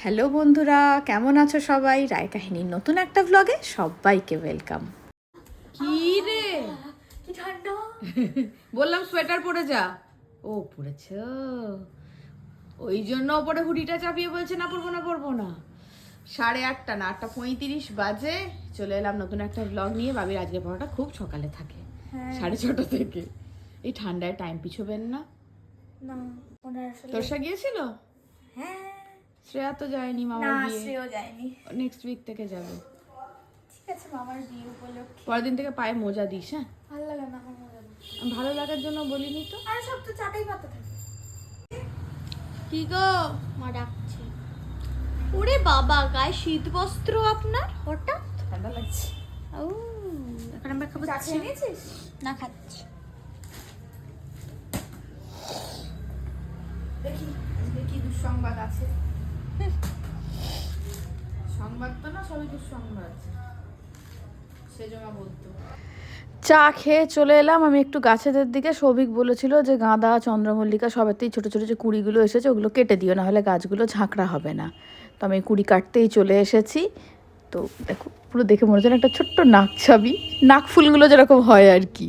Hello বন্ধুরা কেমন আছো সবাই? রায় কাহিনীর নতুন একটা ব্লগে সবাইকে ওয়েলকাম কি রে? কি ঠান্ডা? বললাম সোয়েটার পরে যা। ও পড়েছ ওই জন্য ওপরে হুডিটা চাপিয়ে বলছে না পরবো না পরবো না। সাড়ে আটটা না আটটা পঁয়ত্রিশ বাজে। চলে এলাম নতুন একটা ব্লগ নিয়ে। বাবির আজকে পড়াটা খুব সকালে থাকে হ্যাঁ। সাড়ে ছটা থেকে। এই ঠান্ডায় টাইম পিছোবেন না। না ওনার আসলে তোরসা গিয়েছিল? হ্যাঁ। শ্রেয়া তো যায়নি না মামার বিয়ে। সেও যায়নি। নেক্সট উইক থেকে যাবে। ঠিক আছে মামার বিয়ে উপলক্ষে। পরের দিন থেকে পায়ে মোজা দিস হ্যাঁ? ভালো লাগে না আমার মজা না। ভালো লাগার জন্য বলিনি তো। আর সব তো চাটাই পাতা থাকে। কি গো? মা ডাকছে। ওরে বাবা গায়ে শীত বস্ত্র আপনার? হঠাৎ? ঠান্ডা লাগছে। ও এখন আমরা খাব চা খেয়ে নিয়েছিস? না খাচ্ছি। দেখি আজকে কি দুঃসংবাদ আছে। সংবাদ। চা খেয়ে চলে এলাম। আমি একটু গাছেদের দিকে, সৌভিক বলেছিল যে গাঁদা, চন্দ্রমল্লিকা সবেতেই ছোটো ছোটো যে কুড়িগুলো এসেছে, ওগুলো কেটে দিও, না হলে গাছগুলো ঝাঁকড়া হবে না। তো আমি কুড়ি কাটতেই চলে এসেছি। তো দেখো, পুরো দেখে মনে হচ্ছে একটা ছোট্ট নাক ছাবি। নাক ফুলগুলো যেরকম হয় আর কি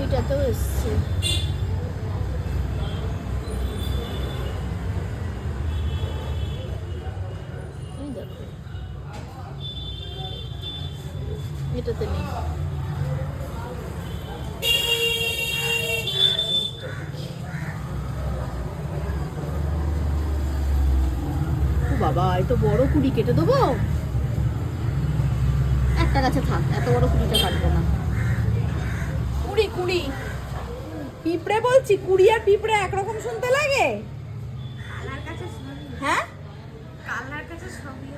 এইটা তো এসছে এই দেখো এটাতে নেই। ও বাবা এই তো বড় কুড়ি কেটে দেবো। একটা গাছে থাক এত বড় কুড়িটা কাটবো না। কুড়ি কুড়ি। পিঁপড়ে বলছি কুড়ি আর পিঁপড়ে একরকম শুনতে লাগে? কালার কাছে সবই। হ্যাঁ? কালার কাছে সবই।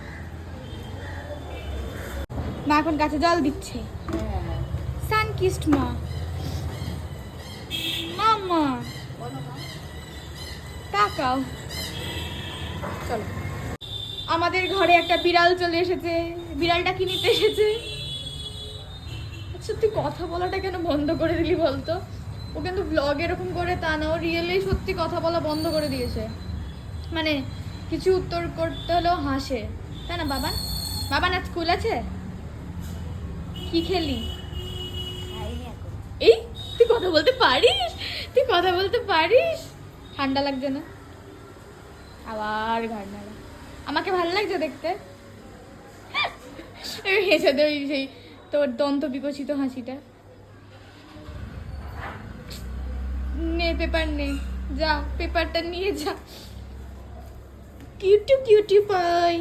মা এখন গাছে জল দিচ্ছে। সান কিস্ট মা। মামা তাকাও। চলো। আমাদের ঘরে একটা বিড়াল চলে এসেছে। বিড়ালটা কি নিতে এসেছে? সত্যি কথা বলাটা কেন বন্ধ করে দিলি বলতো? ও কিন্তু ব্লগ এরকম করে তা না, ও রিয়েলি সত্যি কথা বলা বন্ধ করে দিয়েছে। মানে কিছু উত্তর করতে হলেও হাসে। তাই না বাবা বাবা না স্কুল আছে? কি খেলি? এই তুই কথা বলতে পারিস? তুই কথা বলতে পারিস? ঠান্ডা লাগছে না? আবার ঘাড় নাড়া। আমাকে ভালো লাগছে দেখতে? হেসে দে সেই তোর দন্ত বিকশিত হাসিটা। নে পেপার নে। যা পেপারটা নিয়ে যা। কিউটি কিউটি পাই।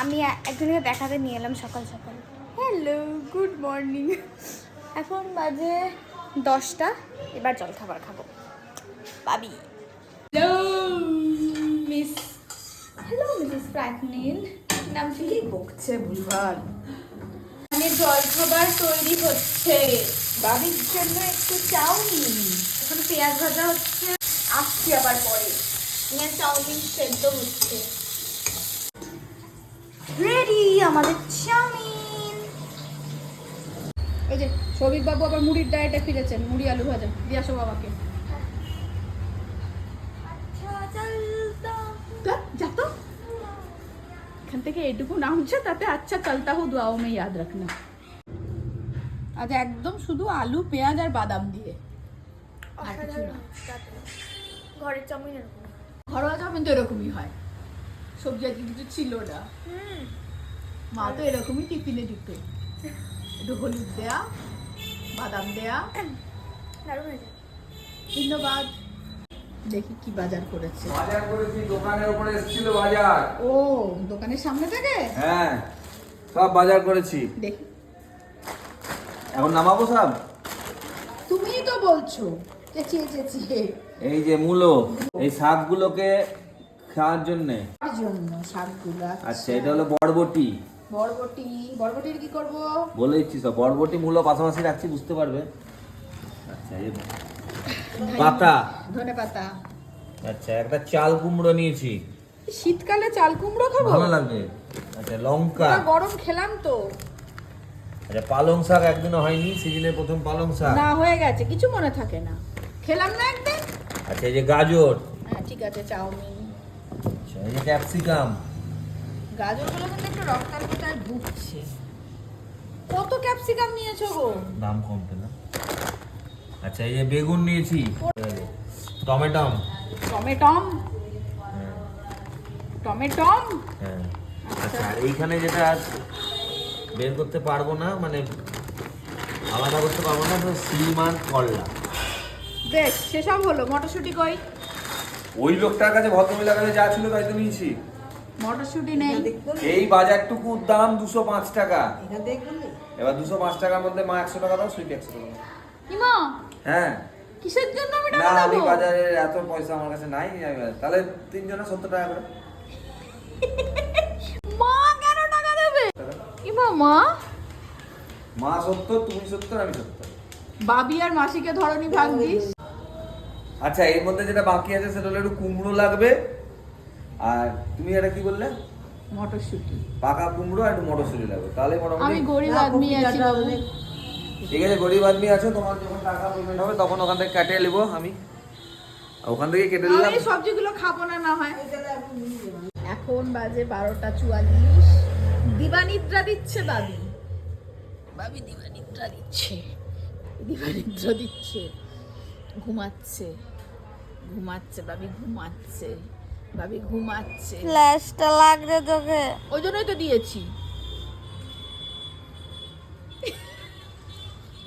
আমি একজনকে দেখাতে নিয়ে এলাম সকাল সকাল। হ্যালো গুড মর্নিং এখন বাজে দশটা এবার জল খাবার খাব। পাবি। হ্যালো মিস হ্যালো মিসেস প্র্যাকনিল নাম কি বকছে ভুলভাল। মানে জল খাবার তৈরি হচ্ছে। বাবির জন্য একটু চাউমিন। এখন পেঁয়াজ ভাজা হচ্ছে। আসছি আবার পরে। চাউমিন সেদ্ধ হচ্ছে। রেডি আমাদের চাউমিন। ওই যে সবিক বাবু আবার মুড়ির ডায়েটে ফিরেছেন মুড়ি আলু ভাজা। দিয়ে আসো বাবাকে। যা এখান থেকে এটুকু নামছে তাতে আচ্ছা চলতা হো দুয়াও মে ইয়াদ রাখনা। আজ একদম শুধু আলু পেঁয়াজ আর বাদাম দিয়ে। আর কিছু না। ঘরের চাউমিন এরকম ঘরোয়া চাউমিন তো এরকমই হয়। সবজি আজকে কিছু ছিল না। মা তো এরকমই টিফিনে দিত। একটু হলুদ দেয়া বাদাম দেয়া। ধন্যবাদ। দেখি কি বাজার করেছে। বাজার করেছি দোকানের উপরে এসেছিল বাজার। ও দোকানের সামনে থেকে? হ্যাঁ সব বাজার করেছি। দেখি। এখন নামাবো সব? তুমিই তো বলছো। চেঁচিয়ে চেঁচিয়ে। এই যে মূলো এই শাকগুলোকে খাওয়ার জন্য? জন্য শাকগুলো আচ্ছা। এটা হলো বরবটি। বরবটি বরবটির কি করব? বলে দিচ্ছি সব বরবটি মূলো পাশাপাশি রাখছি বুঝতে পারবে? আচ্ছা এই পাতা। ধনে পাতা। আচ্ছা একটা চাল কুমড়ো নিয়েছি। শীতকালে চাল কুমড়ো খাব? ভালো লাগবে। আচ্ছা লঙ্কা। গরম খেলাম তো। আচ্ছা পালং শাক একদিনও হয়নি সিজনের প্রথম পালং শাক। না হয়ে গেছে কিছু মনে থাকে না। খেলাম না একদিন? আচ্ছা এই যে গাজর। হ্যাঁ ঠিক আছে চাউমিন। আচ্ছা এই যে ক্যাপসিকাম। গাজরগুলো কিন্তু একটু রক্তাল্পতায় ভুগছে। কত ক্যাপসিকাম নিয়েছো গো? দাম কম পেলাম আচ্ছা এই যে বেগুন নিয়েছি। টমেটম। টমেটম? টমেটম? হ্যাঁ। আচ্ছা। আর এইখানে যেটা বের করতে পারব না মানে আলাদা করতে পারব না তো শ্রীমান করলা বেশ সেসব হলো। মটরশুঁটি কই? ওই লোকটার কাছে ভদ্রমহিলার কাছে যা ছিল তাই তো নিয়েছি। মটরশুঁটি নেই। এই বাজারটুকুর দাম দুশো পাঁচ টাকা। এবার দুশো পাঁচ টাকার মধ্যে মা একশো টাকা দাও সুইট একশো টাকা হ্যাঁ। কিসের জন্য আমি না টাকা আমি দেবো? বাজারে এত পয়সা আমার কাছে নাই আমি- তাহলে তিনজনে সত্তর টাকা করে। মা কেন টাকা দেবে? ইমা মা? মা সত্তর তুমি সত্তর আমি সত্তর। বাবি আর মাসিকে ধরনি ভাগ দিস আচ্ছা এর মধ্যে যেটা বাকি আছে সেটা হলো একটু কুমড়ো লাগবে। আর তুমি এটা কি বললে? মটরশুঁটি। পাকা কুমড়ো আর একটু মটরশুঁটি লাগবে। তাহলে আমি মোটামুটি গরিব আদমি আছি ঠিক আছে গরিব আদমি আছো তোমার যখন টাকা পেমেন্ট হবে তখন ওখান থেকে কাটিয়ে নেব আমি। ওখান থেকে কেটে নিলাম আমি সবজিগুলো খাব না না হয়। এখন বাজে বারোটা চুয়াল্লিশ। দিবানিদ্রা দিচ্ছে বাবি। বাবি দিবানিদ্রা দিচ্ছে। দিবানিদ্রা দিচ্ছে। ঘুমাচ্ছে। ঘুমাচ্ছে বাবি ঘুমাচ্ছে বাবি ঘুমাচ্ছে। ফ্ল্যাশটা লাগছে তোকে। ওই জন্যই তো দিয়েছি।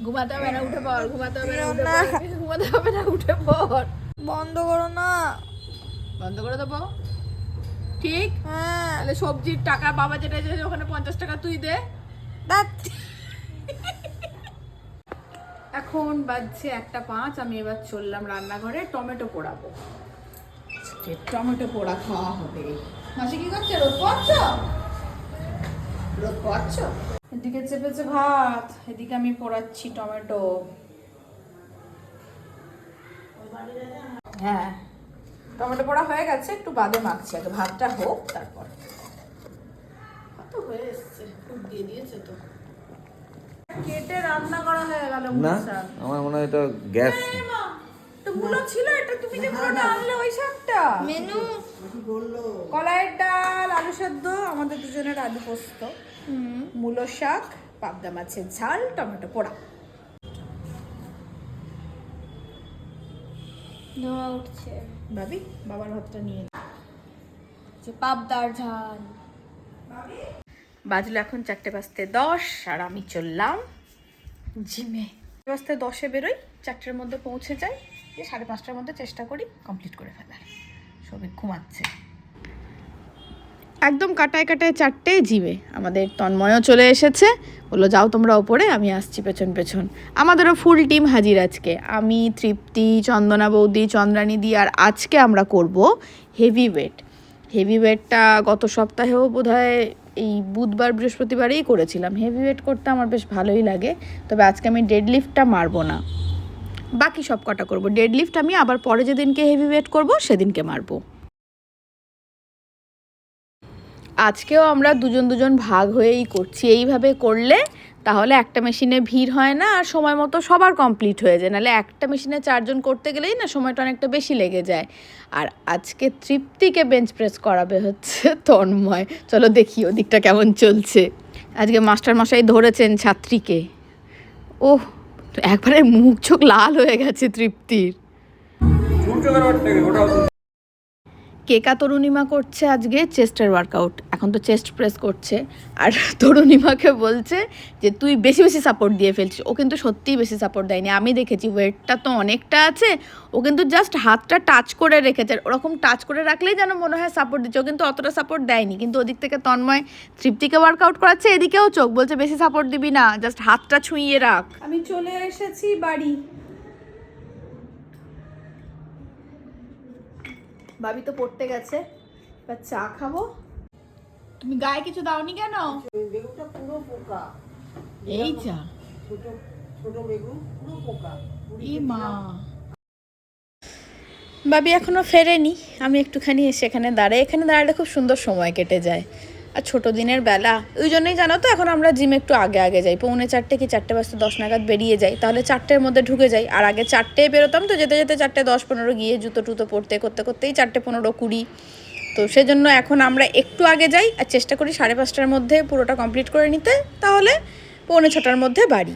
ঘুমাতে হবে না উঠে পড় ঘুমাতে হবে না উঠে পড় ঘুমাতে হবে না উঠে পড়। বন্ধ করো না। বন্ধ করে দেবো? ঠিক? হ্যাঁ। তাহলে সবজির টাকা বাবা যেটা ওখানে পঞ্চাশ টাকা তুই দে। এখন বাজছে একটা পাঁচ আমি এবার চললাম রান্নাঘরে টমেটো পোড়াবো। টমেটো পোড়া খাওয়া হবে। মাসি কি করছে? রোদ পাচ্ছ? রোদ পাচ্ছ? এদিকে চেপেছে ভাত এদিকে আমি পোড়াচ্ছি টমেটো। হ্যাঁ টমেটো পোড়া হয়ে গেছে একটু বাদে মাখছি আগে ভাতটা হোক তারপর। কত হয়ে এসছে দিয়ে দিয়েছে তো। কেটে রান্না করা হয়ে গেল না আমার মনে হয় এটা গ্যাস। তো মূলো ছিল এটা? তুমি যে মূলোটা আনলে ওই শাকটা? মেনু। কলাইয়ের ডাল আলু সেদ্ধ আমাদের দুজনের আলু পোস্ত মূলো শাক পাবদা মাছের ঝাল টমেটো পোড়া। ধোয়া উঠছে। ভাবি বাবার হাতটা নিয়ে। পাবদার ঝাল। বাজলো এখন চারটে বাজতে দশ, আর আমি চললাম জিমে। বাজতে দশে বেরোই, চারটের মধ্যে পৌঁছে যাই যে সাড়ে পাঁচটার মধ্যে চেষ্টা করি কমপ্লিট করে ফেলার। সবই ঘুমাচ্ছে। একদম কাটায় কাটায় চারটে জিমে। আমাদের তন্ময়ও চলে এসেছে। বলল, যাও তোমরা ওপরে, আমি আসছি পেছন পেছন। আমাদেরও ফুল টিম হাজির আজকে। আমি, তৃপ্তি, চন্দনা বৌদি, চন্দ্রানী দি, আর আজকে আমরা করব হেভি ওয়েট হেভি ওয়েটটা গত সপ্তাহেও বোধহয় এই বুধবার, বৃহস্পতিবারেই করেছিলাম। হেভি ওয়েট করতে আমার বেশ ভালোই লাগে, তবে আজকে আমি ডেড লিফটটা মারবো না। বাকি সব কটা করব। ডেড লিফট আমি আবার পরে যেদিনকে হেভি ওয়েট করব, সেদিনকে মারবো। আজকেও আমরা দুজন দুজন ভাগ হয়েই করছি। এইভাবে করলে তাহলে একটা মেশিনে ভিড় হয় না আর সময় মতো সবার কমপ্লিট হয়ে যায়। নাহলে একটা মেশিনে চারজন করতে গেলেই না সময়টা অনেকটা বেশি লেগে যায়। আর আজকে তৃপ্তিকে বেঞ্চ প্রেস করাবে হচ্ছে তন্ময়। চলো দেখি ওদিকটা কেমন চলছে। আজকে মাস্টার মশাই ধরেছেন ছাত্রীকে। ওহ, একবারে মুখ চোখ লাল হয়ে গেছে তৃপ্তির। কেকা তরুণিমা করছে আজকে? চেস্টের ওয়ার্কআউট এখন তো চেস্ট প্রেস করছে। আর তরুণিমাকে বলছে যে, তুই বেশি বেশি সাপোর্ট দিয়ে ফেলছিস। ও কিন্তু সত্যিই বেশি সাপোর্ট দেয়নি। আমি দেখেছি ওয়েটটা তো অনেকটা আছে। ও কিন্তু জাস্ট হাতটা টাচ করে রেখেছে। ওরকম টাচ করে রাখলেই যেন মনে হয় সাপোর্ট দিচ্ছে। ও কিন্তু অতটা সাপোর্ট দেয়নি। কিন্তু ওদিক থেকে তন্ময় তৃপ্তিকে ওয়ার্কআউট করাচ্ছে। এদিকেও চোখ বলছে, বেশি সাপোর্ট দিবি না। জাস্ট হাতটা ছুঁইয়ে রাখ। আমি চলে এসেছি বাড়ি। ভাবি তো পড়তে গেছে। এবার চা খাব। তুমি গায়ে কিছু দাওনি কেন? বেগুনটা পুরো পোকা। এই চা ছোট ছোট বেগুন পুরো পোকা। ই মা। বাবি এখনও ফেরেনি। আমি একটুখানি সেখানে দাঁড়াই। এখানে দাঁড়ালে খুব সুন্দর সময় কেটে যায়। আর ছোট দিনের বেলা। ওই জন্যই জানো তো, এখন আমরা জিম একটু আগে আগে যাই। পৌনে চারটে কি চারটে বাজতে দশ নাগাদ বেরিয়ে যাই। তাহলে চারটের মধ্যে ঢুকে যাই। আর আগে চারটে বেরোতাম তো, যেতে যেতে চারটে দশ পনেরো গিয়ে জুতো টুতো পরতে করতে করতেই চারটে পনেরো কুড়ি। তো সেজন্য এখন আমরা একটু আগে যাই আর চেষ্টা করি সাড়ে পাঁচটার মধ্যে পুরোটা কমপ্লিট করে নিতে। তাহলে পৌনে ছটার মধ্যে বাড়ি।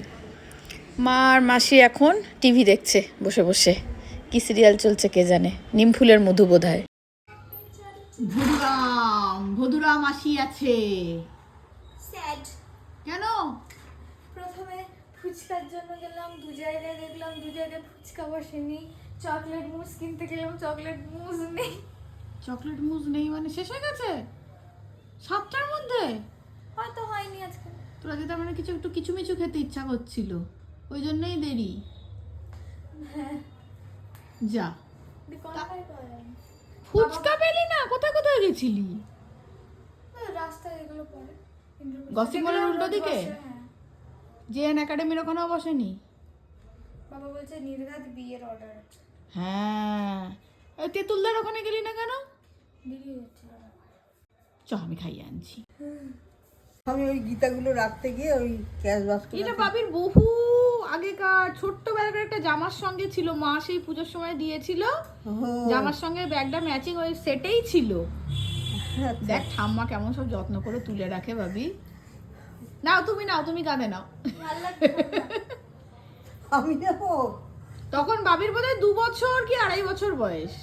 মা আর মাসি এখন টিভি দেখছে বসে বসে। কি সিরিয়াল চলছে কে জানে? নিমফুলের মধু বোধ হয় ভদুরাম আসি আছে। স্যাড। কেন? প্রথমে ফুচকার জন্য গেলাম দু জায়গায় দেখলাম দু জায়গায় ফুচকা বসেনি। চকলেট মুস কিনতে গেলাম চকলেট মুস নেই। চকলেট মুজ নেই মানে শেষ হয়ে গেছে? সাতটার মধ্যে? হয়তো হয়নি আজকে। তোরা যেটা মানে কিছু একটু কিছু মিছু খেতে ইচ্ছা করছিল। ওই জন্যই দেরি। যা। কোথায় গেলাম ফুচকা পেলি না? কোথায় কোথায় গেছিলি? রাস্তায় এগুলো পড়ে। গসিপ মলের উল্টো দিকে? হ্যাঁ। জেএন একাডেমির ওখানেও বসেনি? বাবা বলছে নির্ঘাত বিয়ের অর্ডার আছে হ্যাঁ। ওই তেঁতুলদার ওখানে গেলি না কেন? দেরি হচ্ছে চ আমি খাইয়ে আনছি। আমি ওই গীতাগুলো রাখতে গিয়ে ওই ক্যাশ বাক্স এটা বাবির বহু আগেকার ছোট্টবেলাকার একটা জামার সঙ্গে ছিল। মা সেই পুজোর সময় দিয়েছিল। জামার সঙ্গে ব্যাগটা ম্যাচিং ওই সেটেই ছিল। দেখ ঠাম্মা কেমন সব যত্ন করে তুলে রাখে ভাবি। নাও তুমি নাও তুমি কাঁদে নাও। আমি নেব? তখন বাবির বোধহয় দু বছর কি আড়াই বছর বয়স।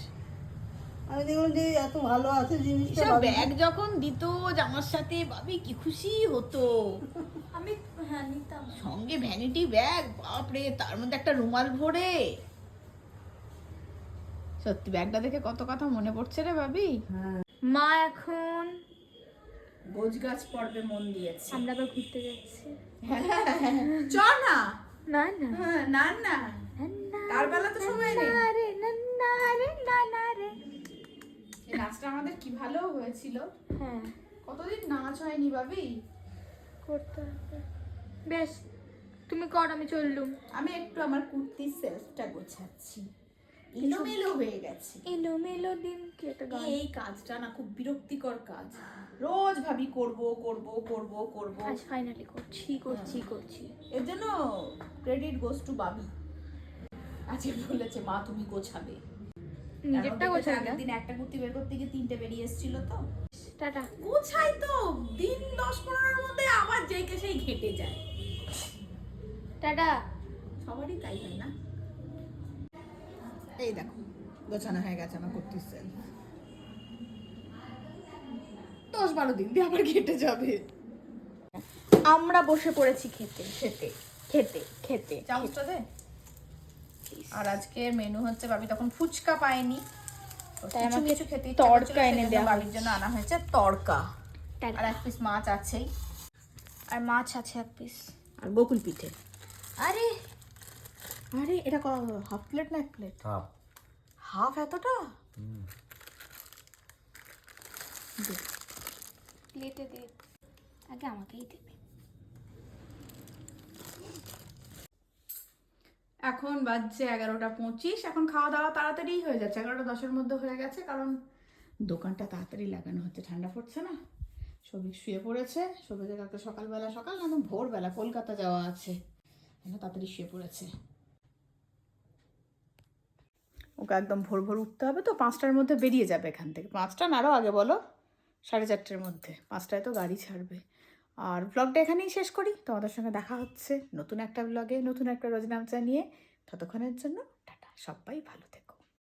আমি দেখলাম যে এত ভালো আছে জিনিসটা ব্যাগ যখন দিত জামার সাথে বাবি কি খুশি হতো। আমি হ্যাঁ নিতাম। সঙ্গে ভ্যানিটি ব্যাগ বাপরে তার মধ্যে একটা রুমাল ভরে। সত্যি ব্যাগটা দেখে কত কথা মনে পড়ছে রে ভাবি। মা এখন গোজ গাছ পর্বে মন দিয়েছে। আমরা আবার ঘুরতে যাচ্ছি। চ না। না না। হ্যাঁ, না না। তার বেলা তো সময় নেই। না না না না না এই নাচটা আমাদের কি ভালো হয়েছিল? হ্যাঁ। কতদিন নাচ হয়নি ভাবি? করতে হবে। বেশ তুমি কর আমি চললুম। আমি একটু আমার কুর্তির সেলফটা গোছাচ্ছি। এলোমেলো হয়ে গেছে। এলো মেলো দিন এই কাজটা না খুব বিরক্তিকর কাজ। রোজ ভাবি করব করব করব করব। আজ ফাইনালি করছি করছি করছি। এর জন্য ক্রেডিট গোস টু বাবি। আজকে বলেছে মা তুমি গোছাবে। নিজেরটা গোছাবে। আগের দিন একটা কুর্তি বের করতে গিয়ে তিনটে বেরিয়ে এসেছিল তো। টাটা। গোছাই তো। দিন দশ পনেরোর মধ্যে আবার যেই কে সেই ঘেটে যায়। টাটা। সবারই তাই হয় না? এই দেখো গোছানো হয়ে গেছে আমার কুর্তির সেল। দশ বারো দিন দিয়ে আবার ঘেটে যাবে। আমরা বসে পড়েছি খেতে। খেতে। খেতে খেতে। চামচটা দে। আর আজকে মেনু হচ্ছে বাবি তখন ফুচকা পায়নি। তো তাই কিছু আমাকে কিছু খেতে তড়কা এনে দেওয়া বাবির জন্য আনা হয়েছে তড়কা। আর এক পিস মাছ আছেই। আর মাছ আছে এক পিস আর বকুল পিঠে। আরে আরে এটা হাফ প্লেট না এক প্লেট হাফ হাফ এতটা? প্লেটে দে। আগে আমাকেই দেবে এখন বাজছে এগারোটা পঁচিশ। এখন খাওয়া দাওয়া তাড়াতাড়ি হয়ে যাচ্ছে। এগারোটা দশের মধ্যে হয়ে গেছে কারণ দোকানটা তাড়াতাড়ি লাগানো হচ্ছে। ঠান্ডা পড়ছে না। সবিক শুয়ে পড়েছে। সবিকের কালকে সকালবেলা সকাল না ভোরবেলা কলকাতা যাওয়া আছে। তাড়াতাড়ি শুয়ে পড়েছে। ওকে একদম ভোর ভোর উঠতে হবে তো পাঁচটার মধ্যে বেরিয়ে যাবে এখান থেকে। পাঁচটা না আরও আগে বলো, সাড়ে চারটের মধ্যে। পাঁচটায় তো গাড়ি ছাড়বে। আর ব্লগটা এখানেই শেষ করি। তোমাদের সঙ্গে দেখা হচ্ছে নতুন একটা ব্লগে নতুন একটা রোজনামচা নিয়ে। ততক্ষণের জন্য টাটা, সবাই ভালো থেকো।